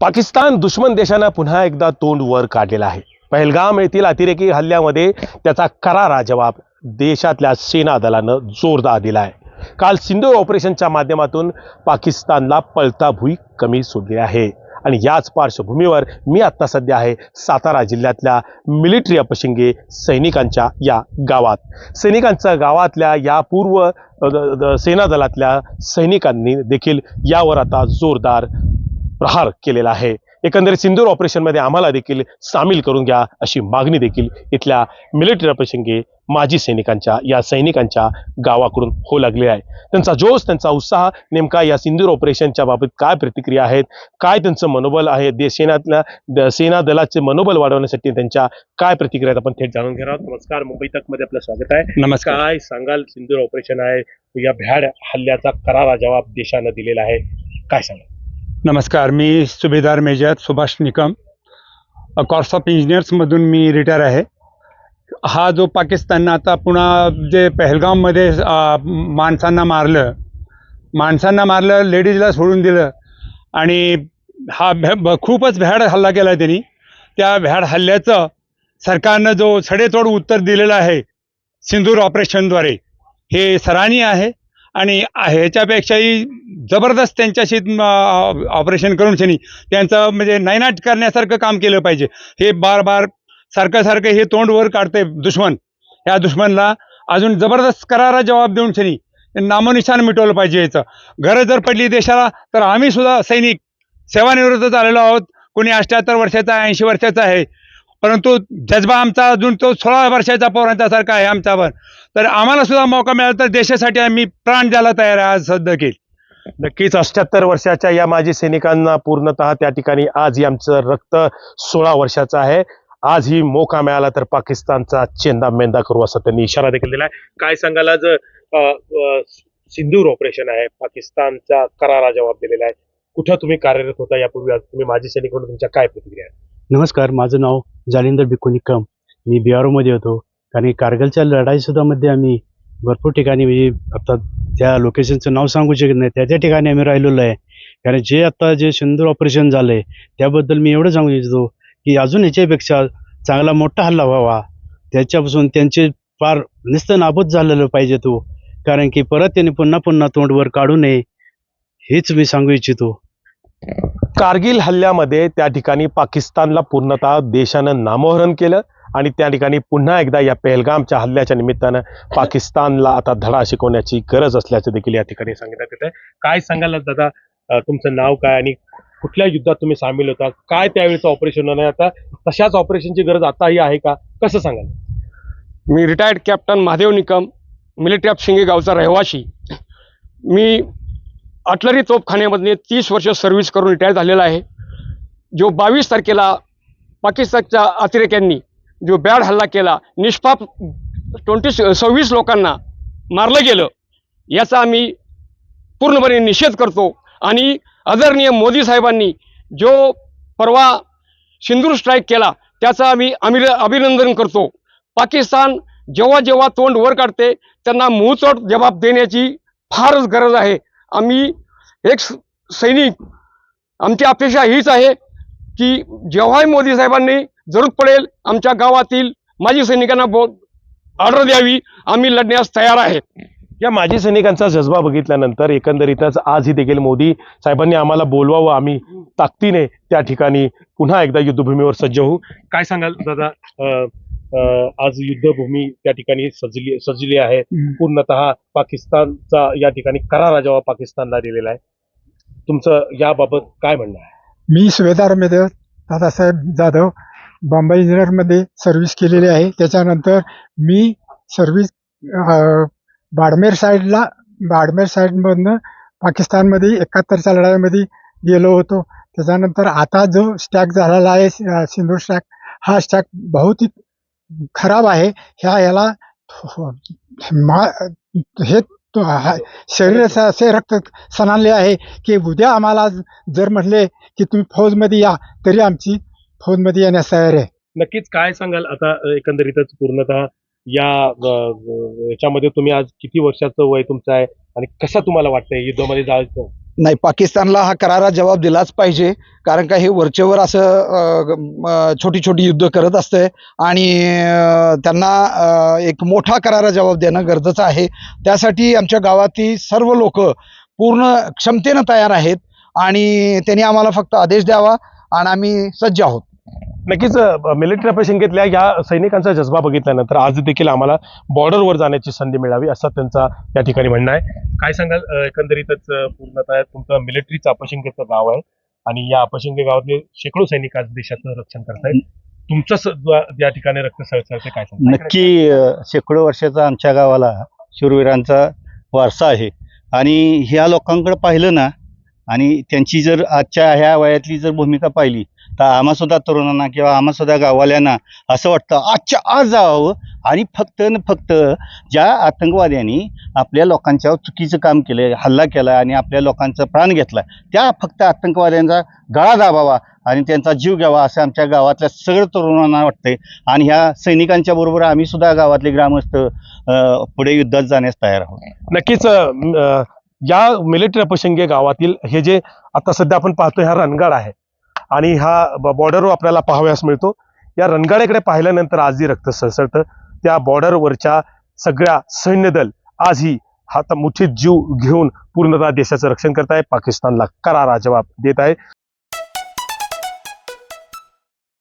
पाकिस्तान दुश्मन देशानं पुन्हा एकदा तोंड वर काढलेलं आहे. पहलगाम येथील अतिरेकी हल्ल्यामध्ये त्याचा करारा जवाब देशातल्या सेना दलानं जोरदार दिला आहे काल सिंधू ऑपरेशनच्या माध्यमातून पाकिस्तानला पळताभुई कमी सोडली आहे. आणि याच पार्श्वभूमीवर मी आत्ता सध्या आहे सातारा जिल्ह्यातल्या मिलिटरी अपशिंगे सैनिकांच्या या गावात. सैनिकांच्या गावातल्या या पूर्व द- सेना दलातल्या सैनिकांनी देखील यावर आता जोरदार प्रहार केलेला आहे. एकंदरीत सिंदूर ऑपरेशनमध्ये आम्हाला देखील सामील करून घ्या अशी मागणी देखील इथल्या मिलिटरी प्रसंगी माजी सैनिकांच्या या सैनिकांच्या गावाकडून होऊ लागली आहे. त्यांचा जोश त्यांचा उत्साह नेमका या सिंदूर ऑपरेशनच्या बाबत काय प्रतिक्रिया आहेत काय त्यांचं मनोबल आहे सेनातल्या सेना दलाचे मनोबल वाढवण्यासाठी त्यांच्या काय प्रतिक्रिया आहेत आपण थेट जाणून घेणार आहोत. नमस्कार मुंबई तकमध्ये आपलं स्वागत आहे. नमस्कार. काय सांगाल सिंदूर ऑपरेशन आहे या भ्याड हल्ल्याचा करारा जबाब देशानं दिलेला आहे काय सांगाल? नमस्कार मी subedar major Subhash Nikam. Corps of इंजिनियर्समधून मी रिटायर आहे. हा जो पाकिस्ताननं आता पुन्हा जे पहलगाममध्ये माणसांना मारलं माणसांना मारलं लेडीजला सोडून दिलं आणि हा भ्या खूपच भ्याड हल्ला केला त्यांनी. त्या भ्याड हल्ल्याचं सरकारनं जो सडेतोड उत्तर दिलेलं आहे सिंदूर ऑपरेशनद्वारे हे सराहनीय आहे. आणि ह्याच्यापेक्षाही जबरदस्त त्यांच्याशी ऑपरेशन करून शनी त्यांचं म्हणजे नायनाट करण्यासारखं काम केलं पाहिजे. हे बार बार सारखं सारखं हे तोंड वर काढते दुश्मन. ह्या दुश्मनला अजून जबरदस्त करारा जबाब देऊन शनी नामोनिशान मिटवलं पाहिजे याचं. गरज जर पडली देशाला तर आम्ही सुद्धा सैनिक सेवानिवृत्त झालेलो आहोत. कोणी अठ्याहत्तर वर्षाचा ऐंशी वर्षाचा आहे. परंतु जज्बा आमचा अजून तो सोळा वर्षाचा पोरांच्यासारखा आहे आमच्यावर. तर आम्हाला सुद्धा मौका मिळाला तर देशासाठी आम्ही प्राण द्यायला तयार आहे आज सध्या की. नक्कीच अठ्याहत्तर वर्षाच्या या माजी सैनिकांना पूर्णतः त्या ठिकाणी आज ही आमचं रक्त सोळा वर्षाचं आहे. आज ही मोका मिळाला तर पाकिस्तानचा चेंदा मेंदा करू असा त्यांनी इशारा देखील दिलाय. काय सांगाल आज सिंदूर ऑपरेशन आहे. पाकिस्तानचा करारा जबाब दिलेला आहे. कुठं तुम्ही कार्यरत होता यापूर्वी? आज तुम्ही माजी सैनिक म्हणून तुमच्या काय प्रतिक्रिया आहे नमस्कार माझं नाव जालिंदर निकम मी बिहारमध्ये होतो. कारण कारगिलच्या लढाईसुद्धा मध्ये आम्ही भरपूर ठिकाणी म्हणजे आता त्या लोकेशनचं नाव सांगू शकत नाही. त्या त्या ठिकाणी आम्ही राहिलेलो आहे. कारण जे आता जे सुंदर ऑपरेशन झालं आहे त्याबद्दल मी एवढं सांगू इच्छितो की अजून ह्याच्यापेक्षा चांगला मोठा हल्ला व्हावा. त्याच्यापासून त्यांचे फार नुसतं नाबूद झालेलं पाहिजे तो. कारण की परत त्यांनी पुन्हा पुन्हा तोंडवर काढू नये हेच मी सांगू इच्छितो. कारगिल हल्ल्यामध्ये त्या ठिकाणी पाकिस्तानला पूर्णतः देशानं नामोहरण केलं. आणि त्या ठिकाणी पुन्हा एकदा या पेहलगामच्या हल्ल्याच्या निमित्तानं पाकिस्तानला आता धडा शिकवण्याची गरज असल्याचं देखील या ठिकाणी सांगण्यात येत आहे. काय सांगायला दादा? तुमचं नाव काय आणि कुठल्या युद्धात तुम्ही सामील होता? काय त्यावेळेचं ऑपरेशन नाही आता? तशाच ऑपरेशनची गरज आताही आहे का? कसं सांगाल? मी retired captain Mahadev Nikam military of Shinge गावचा रहिवाशी. मी अटलरी तोपखान्यामध्ये तीस वर्ष सर्व्हिस करून रिटायर झालेला आहे. जो बावीस तारखेला पाकिस्तानच्या अतिरेक्यांनी जो बॅड हल्ला केला निष्पाप ट्वेंटी सव्वीस लोकांना मारलं गेलं याचा आम्ही पूर्णपणे निषेध करतो. आणि आदरणीय मोदी साहेबांनी जो परवा सिंदूर स्ट्राईक केला त्याचा आम्ही आम्ही अभिनंदन करतो. पाकिस्तान जेव्हा जेव्हा तोंड वर काढते त्यांना मुहचोट जबाब देण्याची फारच गरज आहे. आम्ही एक स- सैनिक आमची अपेक्षा हीच आहे की जेव्हाही मोदी साहेबांनी जरूर पडेल. आमच्या गावातील माजी सैनिकांना बो ऑर्डर द्यावी. आम्ही लढण्यास तयार आहे. या माजी सैनिकांचा जज्बा बघितल्यानंतर एकंदरीतच आजही देखील मोदी साहेबांनी आम्हाला बोलवावं. आम्ही ताकदीने त्या ठिकाणी पुन्हा एकदा युद्धभूमीवर सज्ज होऊ. काय सांगाल दादा? आज युद्धभूमी त्या ठिकाणी सजली सजली आहे. पूर्णतः पाकिस्तानचा या ठिकाणी करारा जेव्हा पाकिस्तानला दिलेला आहे तुमचं याबाबत काय म्हणणं आहे? मी सुभेदारमध्ये दादासाहेब जाधव बॉम्बे इंजिनियरमध्ये सर्व्हिस केलेली आहे. त्याच्यानंतर मी सर्व्हिस बाडमेर साईडला बाडमेर साईडमधनं पाकिस्तानमध्ये एकाहत्तरच्या लढाईमध्ये गेलो होतो. त्याच्यानंतर आता जो स्टॅक झालेला आहे सिंधू स्टॅक हा स्टॅक बहुत खराब आहे. ह्या याला हे तो हा- असे रक्त सणाले आहे की उद्या आम्हाला जर म्हटले की तुम्ही फौजमध्ये या तरी आमची फौजमध्ये येण्यास तयार आहे. नक्कीच काय सांगाल? आता एकंदरीतच पूर्णतः या अं, अं, याच्यामध्ये तुम्ही आज किती वर्षाचं वय तुमचं आहे आणि कसं तुम्हाला वाटतंय युद्धामध्ये जायचं? नाही पाकिस्तानला हा करारा जबाब दिलाच पाहिजे. कारण का हे वरचेवर असं अ, ग- म, छोटी छोटी युद्ध करत असतंय. आणि अ, त्यांना अ, एक मोठा करारा जबाब देणं गरजेचं आहे. त्यासाठी आमच्या गावातील सर्व लोक पूर्ण क्षमतेनं तयार आहेत. आणि त्यांनी आम्हाला फक्त आदेश द्यावा आणि आम्ही सज्ज आहोत. नक्कीच मिलिटरी प्रसंगीतल्या या सैनिकांचा जज्बा बघितल्यानंतर आज देखील आम्हाला बॉर्डरवर जाण्याची संधी मिळावी असा त्यांचा या ठिकाणी म्हणणं आहे. काय सांगाल? एकंदरीतच पूर्णतः तुमचं मिलिटरीचं अपशंकेचं गाव आहे आणि या अपशिंगे गावातले शेकडो सैनिक आज देशाचं रक्षण करतायत. तुमचं या ठिकाणी रक्त सळसळते काय सांग नक्की शेकडो वर्षाचा आमच्या गावाला शूरवीरांचा वारसा आहे. आणि ह्या लोकांकडे पाहिलं ना आणि त्यांची जर आजच्या ह्या वयातली जर भूमिका पाहिली तर आम्हासुद्धा तरुणांना किंवा आम्हासुद्धा गाववाल्यांना असं वाटतं आजच्या आज जावं. आणि फक्त न फक्त ज्या आतंकवाद्यांनी आपल्या लोकांच्या चुकीचं काम केलं हल्ला केला आणि आपल्या लोकांचा प्राण घेतला त्या फक्त आतंकवाद्यांचा गळा दाबावा आणि त्यांचा जीव घ्यावा असं आमच्या गावातल्या सगळं तरुणांना वाटतंय. आणि ह्या सैनिकांच्या बरोबर आम्ही सुद्धा गावातले ग्रामस्थ पुढे युद्धात जाण्यास तयार आहोत. नक्कीच या मिलिटरी अपशंगे गावातील हे जे आता सध्या आपण पाहतो हा रणगाड आहे. आणि हा ब- बॉर्डरवर आपल्याला पाहावयास मिळतो. या रणगाड्याकडे पाहिल्यानंतर आजही रक्त सळसळतं. त्या बॉर्डरवरच्या सगळ्या सैन्यदल आजही हात मुठीत जीव घेऊन पूर्णतः देशाचं रक्षण करत आहे पाकिस्तानला करारा जबाब देत आहे